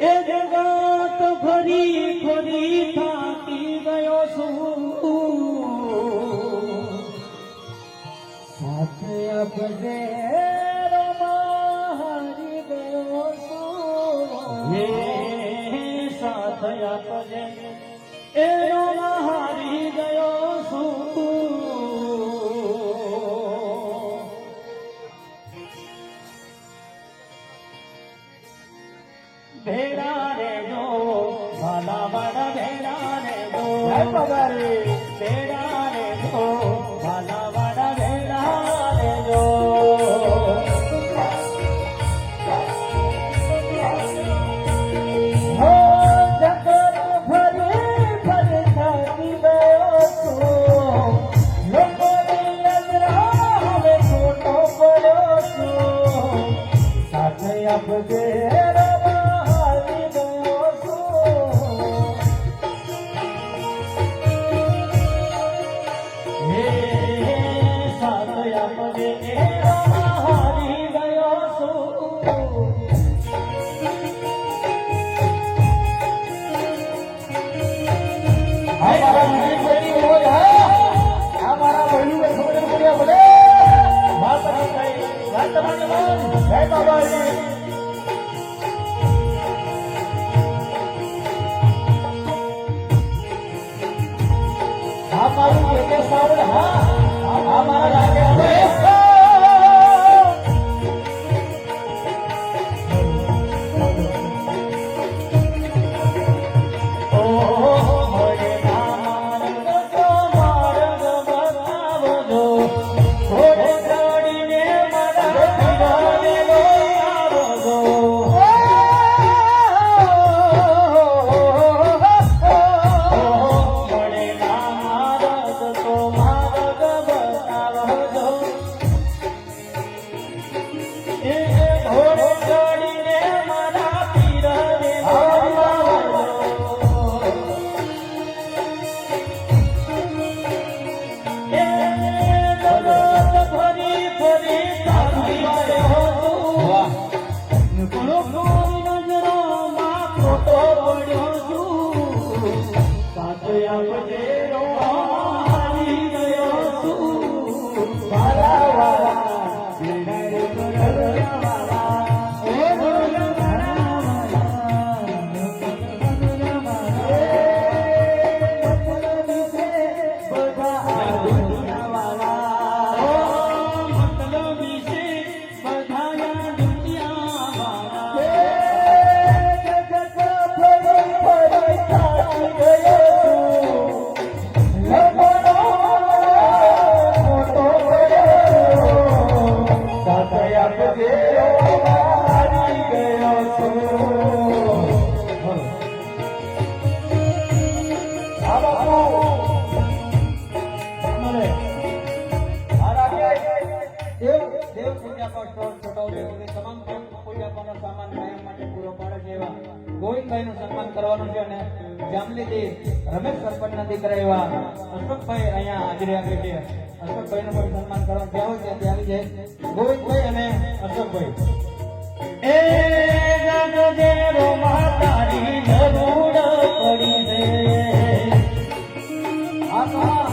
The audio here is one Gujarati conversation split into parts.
એ જગત ફરી ફરી થાકી ગયો છું. સાથે અપજે હારી ગયો Daddy. તે રમેશ સરપંચના દીકરા એવા અશોકભાઈ અહીંયા હાજરી આપે છે. અશોકભાઈનું પણ સન્માન કરવા ત્યાં હોય ત્યાં આવી જાય. ગોવિંદભાઈ અને અશોકભાઈ. એ પડી છે આ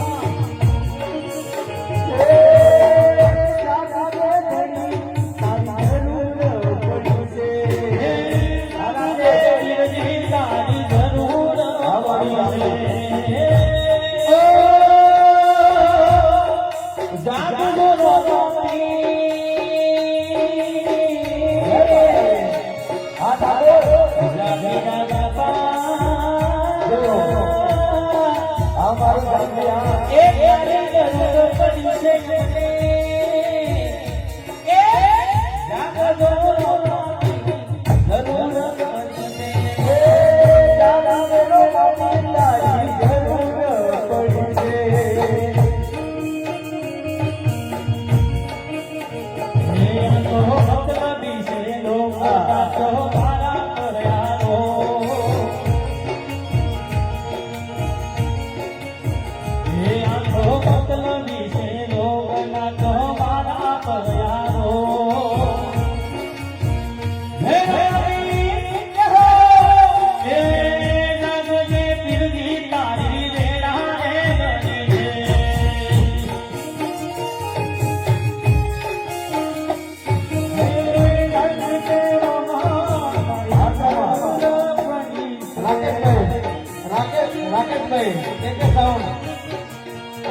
ભાઈ કે કે સાઉન્ડ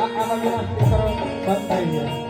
આ આ બાજુના સ્પીકર બંધ થઈ ગયા.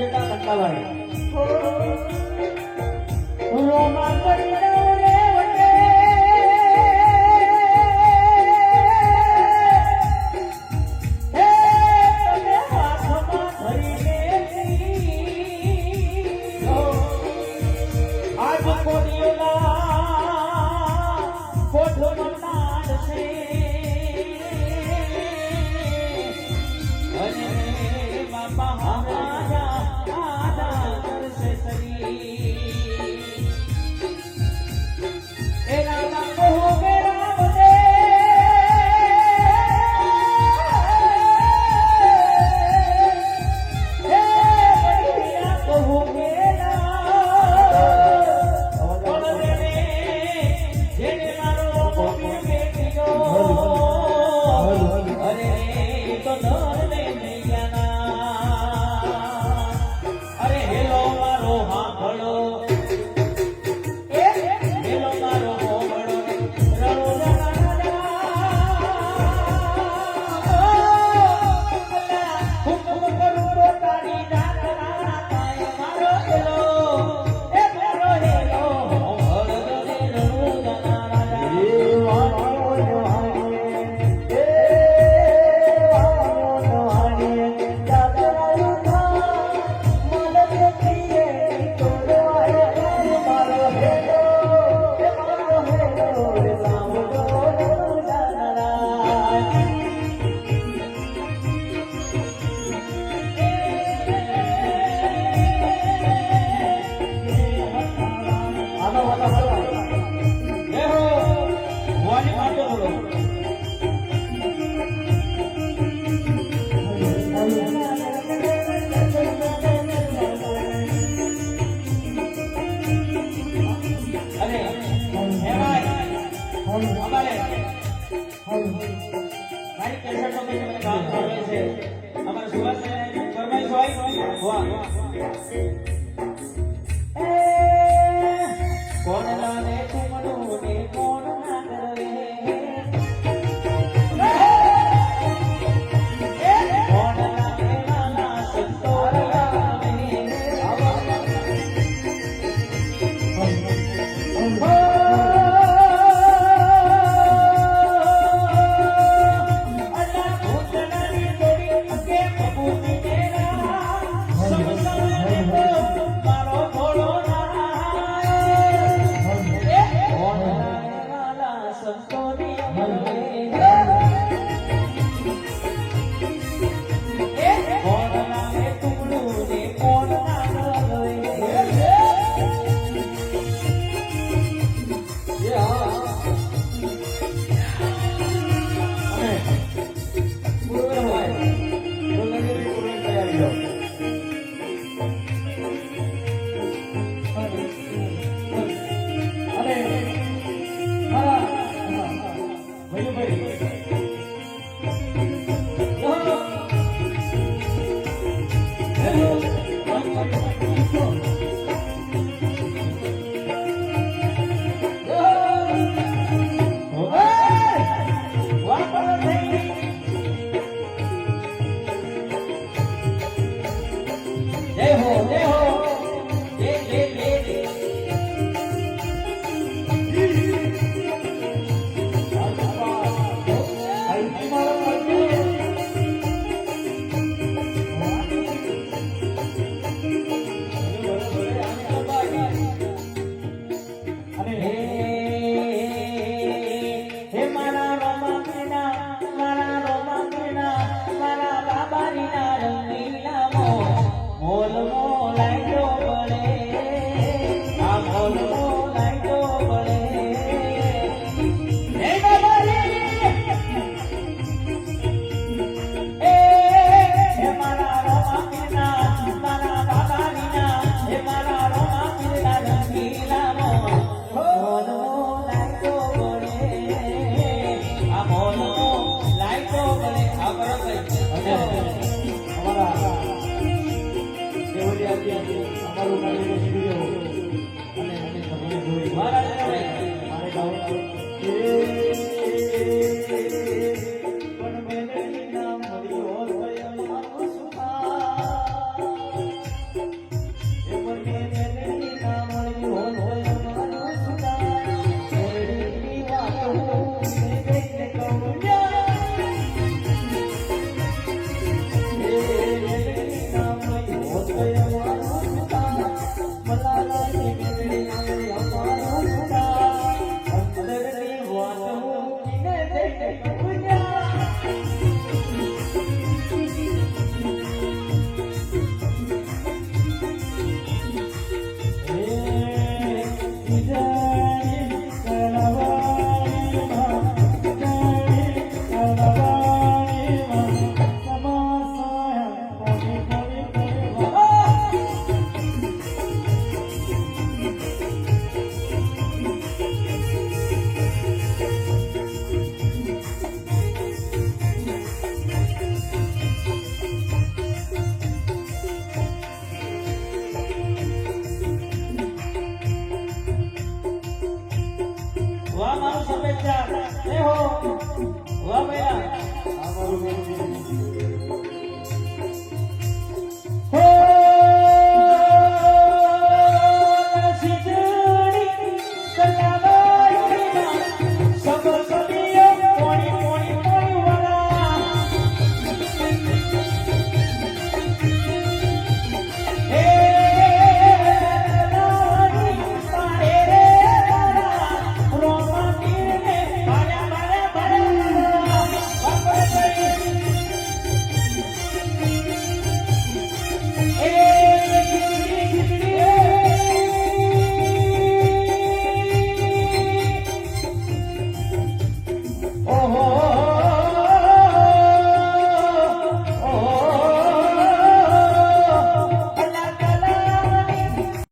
সেটা কাটাবাড়ি